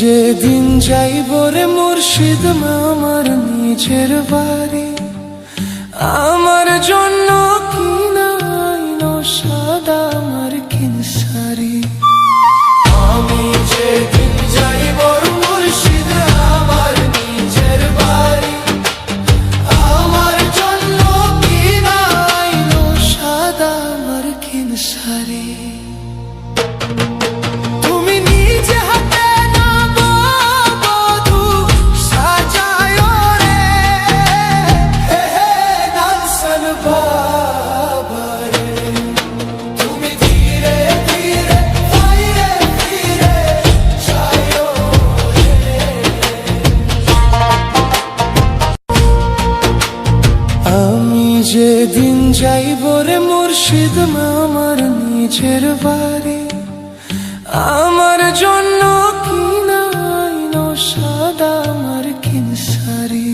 যেদিন যাইব রে মুর্শিদ আমার নিজের বাড়ি। আমার জন্য কিনাই সাদা আমার কিনসারি। আমি যেদিন যেদিন যাইব রে মুর্শিদ আমার নিজের বাড়ি। আমার জন্য কিনা সাদা আমার কিনসারি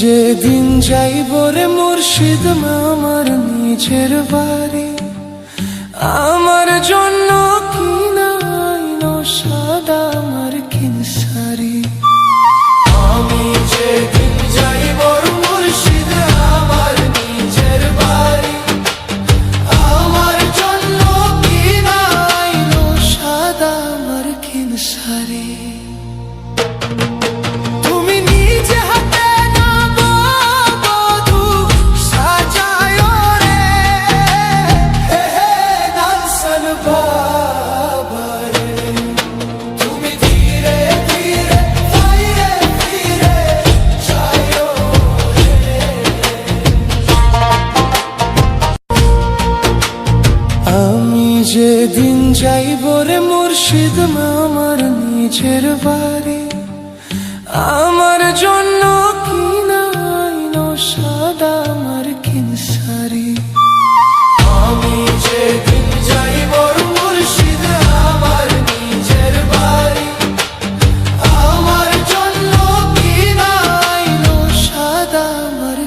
যেদিন যাইব রে মুর্শিদ আমার নিজের বাড়ি আমার জন্য কিনা সাদা আমার কিনসারি যেদিন যাইব রে মুর্শিদ আমার নিজের বাড়ি। আমার সাদা আমার আমি যেদিন মুর্শিদ আমার নিজের বাড়ি। আমার জন্য কিনাই সাদা আমার